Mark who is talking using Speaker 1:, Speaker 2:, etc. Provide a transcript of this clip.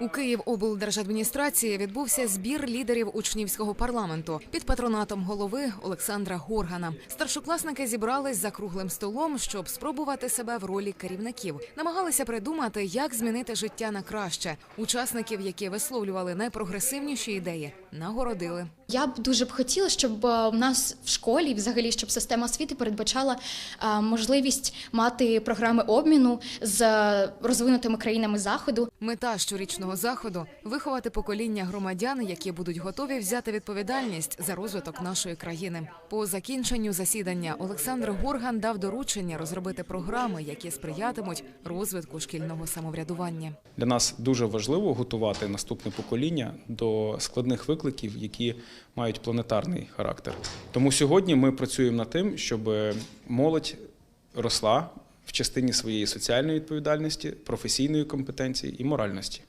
Speaker 1: У Київоблдержадміністрації відбувся збір лідерів учнівського парламенту під патронатом голови Олександра Горгана. Старшокласники зібрались за круглим столом, щоб спробувати себе в ролі керівників. Намагалися придумати, як змінити життя на краще. Учасників, які висловлювали найпрогресивніші ідеї, нагородили.
Speaker 2: Я б дуже б хотіла, щоб е, у нас в школі, взагалі, щоб система освіти передбачала е, можливість мати програми обміну з е, розвинутими країнами заходу.
Speaker 1: Мета щорічного заходу виховати покоління громадян, які будуть готові взяти відповідальність за розвиток нашої країни. По закінченню засідання Олександр Горган дав доручення розробити програми, які сприятимуть розвитку шкільного самоврядування.
Speaker 3: Для нас дуже важливо готувати наступне покоління до складних викликів, які мають планетарний характер. Тому сьогодні ми працюємо над тим, щоб молодь росла в частині своєї соціальної відповідальності, професійної компетенції і моральності.